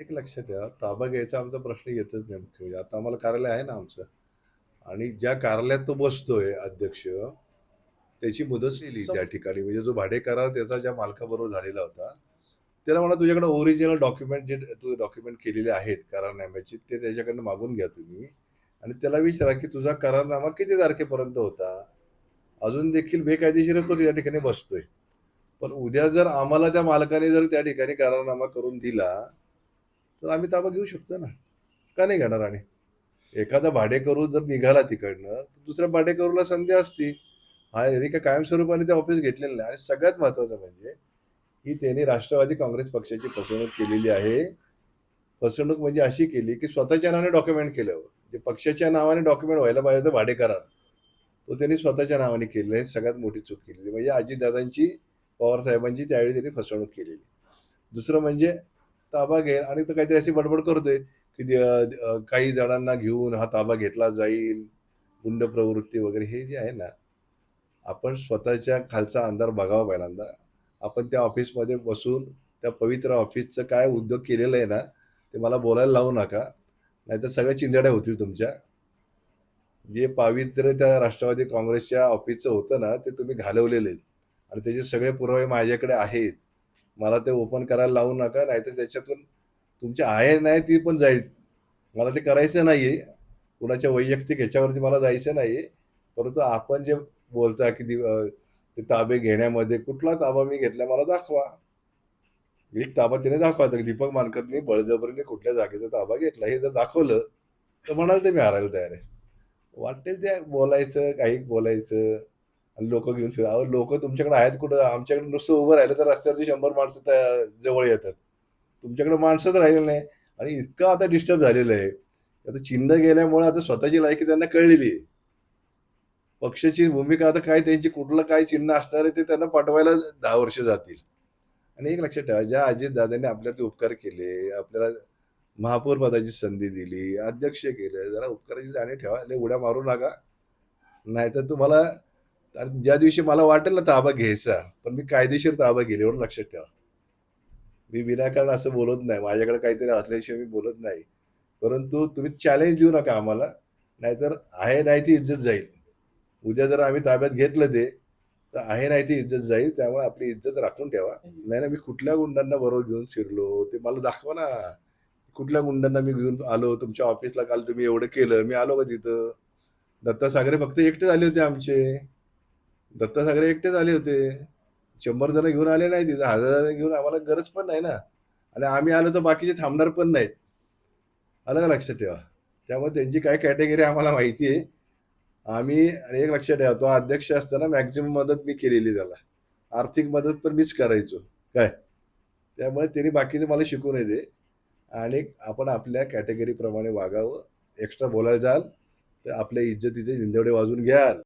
एक लक्षात ठेवा ताबा घ्यायचा आमचा प्रश्न येतच नाही मुख्य म्हणजे आता आम्हाला कार्यालय आहे ना आमचं. आणि ज्या कार्यालयात तो बसतोय अध्यक्ष त्याची मुदत दिली त्या ठिकाणी. म्हणजे जो भाडे करार त्याचा ज्या मालकाबरोबर झालेला होता त्याला म्हणा तुझ्याकडे ओरिजिनल डॉक्युमेंट जे तू डॉक्युमेंट केलेले आहेत करारनाम्याचे ते त्याच्याकडनं मागून घ्या तुम्ही. आणि त्याला विचारा की तुझा करारनामा किती तारखेपर्यंत होता? अजून देखील बेकायदेशीरच तो त्या ठिकाणी बसतोय. पण उद्या जर आम्हाला त्या मालकाने जर त्या ठिकाणी करारनामा करून दिला तर आम्ही ताबा घेऊ शकतो ना. का नाही घेणार आणि? एखादा भाडेकरू जर निघाला तिकडनं तर दुसऱ्या भाडेकरूला संधी असती. हा यांनी काय कायमस्वरूपाने ते ऑफिस घेतलेलं नाही. आणि सगळ्यात महत्वाचं म्हणजे की त्यांनी राष्ट्रवादी काँग्रेस पक्षाची फसवणूक केलेली आहे. फसवणूक म्हणजे अशी केली की स्वतःच्या नावाने डॉक्युमेंट केलं. म्हणजे पक्षाच्या नावाने डॉक्युमेंट व्हायला पाहिजे होतं भाडे करार. तो त्यांनी स्वतःच्या नावाने केलेलं आहे. सगळ्यात मोठी चूक केलेली. म्हणजे अजितदादांची पवार साहेबांची त्यावेळी त्यांनी फसवणूक केलेली. दुसरं म्हणजे ताबा घे आणि तो काहीतरी अशी बडबड करतोय की काही जणांना घेऊन हा ताबा घेतला जाईल गुंड प्रवृत्ती वगैरे हे जे आहे ना आपण स्वतःच्या खालचा अंधार बघावा पहिल्यांदा. आपण त्या ऑफिसमध्ये बसून त्या पवित्र ऑफिसचं काय उद्योग केलेलं आहे ना ते मला बोलायला लावू नका. नाहीतर सगळ्या चिंधड्या होतील तुमच्या. जे पावित्र्य त्या राष्ट्रवादी काँग्रेसच्या ऑफिसचं होतं ना ते तुम्ही घालवलेले आहेत. आणि त्याचे सगळे पुरावे माझ्याकडे आहेत. मला ते ओपन करायला लावू नका नाहीतर त्याच्यातून तुमची आहे नाही ती पण जाईल. मला ते करायचं नाहीये. कुणाच्या वैयक्तिक ह्याच्यावरती मला जायचं नाही परंतु आपण जे बोलता की दि- ते ताबे घेण्यामध्ये कुठला ताबा मी घेतला मला दाखवा. एक ताबा तिने दाखवा तर दीपक मानकरने बळजबरीने कुठल्या जागेचा ताबा घेतला हे जर दाखवलं तर म्हणाल ते मी हारायला तयार आहे. वाटेल ते बोलायचं काही बोलायचं. लोक घेऊन फिरा. लोक तुमच्याकडे आहेत कुठं? आमच्याकडे नुसतं उभं राहिलं तर रस्त्यावरती शंभर माणसं त्या जवळ येतात. तुमच्याकडे माणसंच राहिलेलं नाही. आणि इतकं आता डिस्टर्ब झालेलं आहे. आता चिन्ह गेल्यामुळे आता स्वतःची लायकी त्यांना कळलेली आहे. पक्षाची भूमिका आता काय त्यांची कुठलं काय चिन्ह असणार आहे ते त्यांना पाठवायला दहा वर्ष जातील. आणि एक लक्षात ठेवा ज्या अजित दादांनी आपल्याला ते उपकार केले आपल्याला महापौर पदाची संधी दिली अध्यक्ष केले जरा उपकाराची जाणी ठेवा. लय उड्या मारू नका. नाहीतर तुम्हाला आणि ज्या दिवशी मला वाटेल ना ताबा घ्यायचा पण मी कायदेशीर ताबा घेईल एवढं लक्षात ठेवा. मी विनाकारण असं बोलत नाही. माझ्याकडे काहीतरी असल्याशिवाय मी बोलत नाही. परंतु तुम्ही चॅलेंज देऊ नका आम्हाला. नाहीतर आहे नाही ती इज्जत जाईल. उद्या जर आम्ही ताब्यात घेतलं ते तर आहे नाही ती इज्जत जाईल. त्यामुळे आपली इज्जत राखून ठेवा. नाही ना मी कुठल्या गुंडांना बरोबर घेऊन फिरलो ते मला दाखवा ना. कुठल्या गुंडांना मी घेऊन आलो? तुमच्या ऑफिसला काल तुम्ही एवढं केलं. मी आलो का तिथं? दत्ता सागरे फक्त एकटे झाले होते आमचे. दत्ता सागरे एकटेच आले होते. शंभर जण घेऊन आले नाही तिथं. हजार जण घेऊन आम्हाला गरज पण नाही ना. आणि आम्ही आलो तर बाकीचे थांबणार पण नाहीत. आलं का लक्षात ठेवा. त्यामुळे त्यांची काय कॅटेगरी आम्हाला माहिती आहे. आम्ही आणि एक लक्षात ठेवा तो अध्यक्ष असताना मॅक्झिमम मदत मी केलेली त्याला. आर्थिक मदत पण मीच करायचो. काय? त्यामुळे त्यांनी बाकीचे मला शिकून येते आणि आपण आपल्या कॅटेगरीप्रमाणे वागावं. एक्स्ट्रा बोलायला जाल. तर आपल्या इज्जतीचे झिंदवडे वाजून घ्याल.